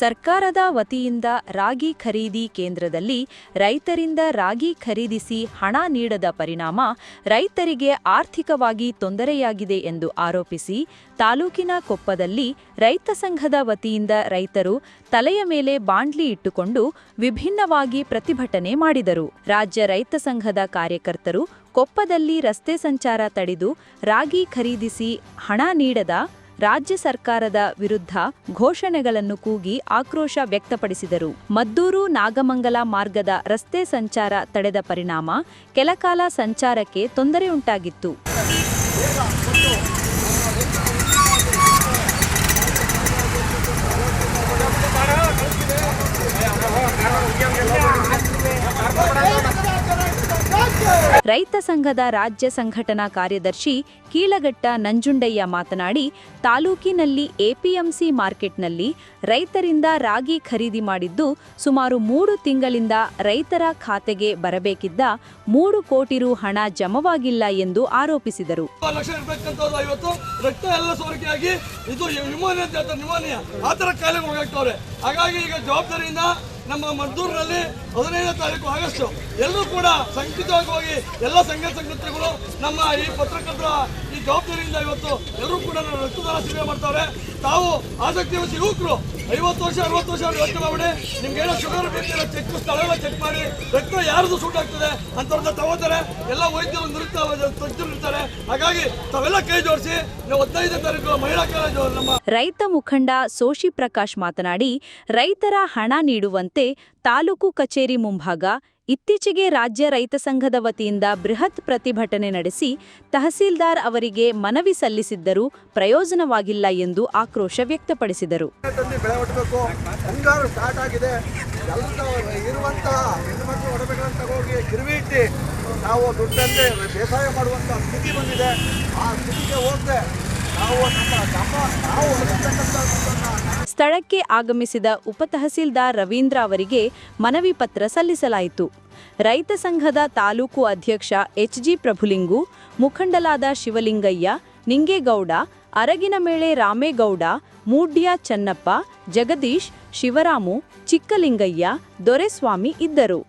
ಸರ್ಕಾರದ ವತಿಯಿಂದ ರಾಗಿ ಖರೀದಿ ಕೇಂದ್ರದಲ್ಲಿ ರೈತರಿಂದ ರಾಗಿ ಖರೀದಿಸಿ ಹಣ ನೀಡದ ಪರಿಣಾಮ ರೈತರಿಗೆ ಆರ್ಥಿಕವಾಗಿ ತೊಂದರೆಯಾಗಿದೆ ಎಂದು ಆರೋಪಿಸಿ ತಾಲೂಕಿನ ಕೊಪ್ಪದಲ್ಲಿ ರೈತ ಸಂಘದ ವತಿಯಿಂದ ರೈತರು ತಲೆಯ ಮೇಲೆ ಬಾಂಡ್ಲಿ ಇಟ್ಟುಕೊಂಡು ವಿಭಿನ್ನವಾಗಿ ಪ್ರತಿಭಟನೆ ಮಾಡಿದರು. ರಾಜ್ಯ ರೈತ ಸಂಘದ ಕಾರ್ಯಕರ್ತರು ಕೊಪ್ಪದಲ್ಲಿ ರಸ್ತೆ ಸಂಚಾರ ತಡೆದು ರಾಗಿ ಖರೀದಿಸಿ ಹಣ ನೀಡದ ರಾಜ್ಯ ಸರ್ಕಾರದ ವಿರುದ್ಧ ಘೋಷಣೆಗಳನ್ನು ಕೂಗಿ ಆಕ್ರೋಶ ವ್ಯಕ್ತಪಡಿಸಿದರು. ಮದ್ದೂರು ನಾಗಮಂಗಲ ಮಾರ್ಗದ ರಸ್ತೆ ಸಂಚಾರ ತಡೆದ ಪರಿಣಾಮ ಕೆಲಕಾಲ ಸಂಚಾರಕ್ಕೆ ತೊಂದರೆಯುಂಟಾಗಿತ್ತು. ರೈತ ಸಂಘದ ರಾಜ್ಯ ಸಂಘಟನಾ ಕಾರ್ಯದರ್ಶಿ ಕೀಳಗಟ್ಟ ನಂಜುಂಡಯ್ಯ ಮಾತನಾಡಿ, ತಾಲೂಕಿನಲ್ಲಿ ಎಪಿಎಂಸಿ ಮಾರ್ಕೆಟ್ನಲ್ಲಿ ರೈತರಿಂದ ರಾಗಿ ಖರೀದಿ ಮಾಡಿದ್ದು ಸುಮಾರು ಮೂರು ತಿಂಗಳಿಂದ ರೈತರ ಖಾತೆಗೆ ಬರಬೇಕಿದ್ದ ಮೂರು ಕೋಟಿ ರು ಹಣ ಜಮವಾಗಿಲ್ಲ ಎಂದು ಆರೋಪಿಸಿದರು. ಹಾಗಾಗಿ ಈಗ ಜವಾಬ್ದಾರಿಯಿಂದ ನಮ್ಮ ಮದ್ದೂರಿನಲ್ಲಿ ಹದಿನೈದನೇ ತಾರೀಕು ಆಗಸ್ಟ್. ಎಲ್ಲರೂ ಕೂಡ ಸಂಕಿತವಾಗಿ ಹೋಗಿ ಎಲ್ಲ ಸಂಘ ಸಂಘಟನೆಗಳು ನಮ್ಮ ಈ ಪತ್ರಕರ್ತರ ಈ ಜವಾಬ್ದಾರಿಯಿಂದ ಇವತ್ತು ಎಲ್ಲರೂ ಕೂಡ ರಕ್ತದಾನ ಸೇವೆ ಮಾಡ್ತಾರೆ. ತಾವು ಆಸಕ್ತಿ ಯುವಕರು, ಐವತ್ತು ವರ್ಷ, ಅರವತ್ತು ವರ್ಷ ಯೋಚನೆ ಮಾಡಿ, ನಿಮ್ಗೆ ಏನೋ ಶುಗರ್ ಬೇಕಿರೋ ಚೆಕ್ ಸ್ಥಳಗಳ ಚೆಕ್ ಮಾಡಿ, ರಕ್ತ ಯಾರ್ದು ಸೂಟ್ ಆಗ್ತದೆ ಅಂತವ್ರನ್ನ ತಗೋತಾರೆ. ಎಲ್ಲ ವೈದ್ಯರು ನಿರುತ್ತ ತಜ್ಞರು ಇರ್ತಾರೆ. ಹಾಗಾಗಿ ತಾವೆಲ್ಲ ಕೈ ಜೋಡಿಸಿ ನಮ್ಮ ರೈತ ಮುಖಂಡ ಸೋಶಿ ಪ್ರಕಾಶ್ ಮಾತನಾಡಿ, ರೈತರ ಹಣ ನೀಡುವಂತೆ ತಾಲೂಕು ಕಚೇರಿ ಮುಂಭಾಗ ಇತ್ತೀಚೆಗೆ ರಾಜ್ಯ ರೈತ ಸಂಘದ ವತಿಯಿಂದ ಬೃಹತ್ ಪ್ರತಿಭಟನೆ ನಡೆಸಿ ತಹಸೀಲ್ದಾರ್ ಅವರಿಗೆ ಮನವಿ ಸಲ್ಲಿಸಿದ್ದರೂ ಪ್ರಯೋಜನವಾಗಿಲ್ಲ ಎಂದು ಆಕ್ರೋಶ ವ್ಯಕ್ತಪಡಿಸಿದರು. ನಾವು ದುಡ್ಡಂತೆ ಬೇಸಾಯ ಮಾಡುವಂತಹ ಸ್ಥಿತಿ ಬಂದಿದೆ. ಆ ಸ್ಥಿತಿಗೆ ಹೋಗದೆ ಸ್ಥಳಕ್ಕೆ ಆಗಮಿಸಿದ ಉಪತಹಸೀಲ್ದಾರ್ ರವೀಂದ್ರ ಅವರಿಗೆ ಮನವಿ ಪತ್ರ ಸಲ್ಲಿಸಲಾಯಿತು. ರೈತ ಸಂಘದ ತಾಲೂಕು ಅಧ್ಯಕ್ಷ ಎಚ್ಜಿ ಪ್ರಭುಲಿಂಗು, ಮುಖಂಡಲಾದ ಶಿವಲಿಂಗಯ್ಯ, ನಿಂಗೇಗೌಡ ಅರಗಿನಮೇಳೆ ರಾಮೇಗೌಡ, ಮೂಡ್ಯ ಚನ್ನಪ್ಪ, ಜಗದೀಶ್, ಶಿವರಾಮು, ಚಿಕ್ಕಲಿಂಗಯ್ಯ, ದೊರೆಸ್ವಾಮಿ ಇದ್ದರು.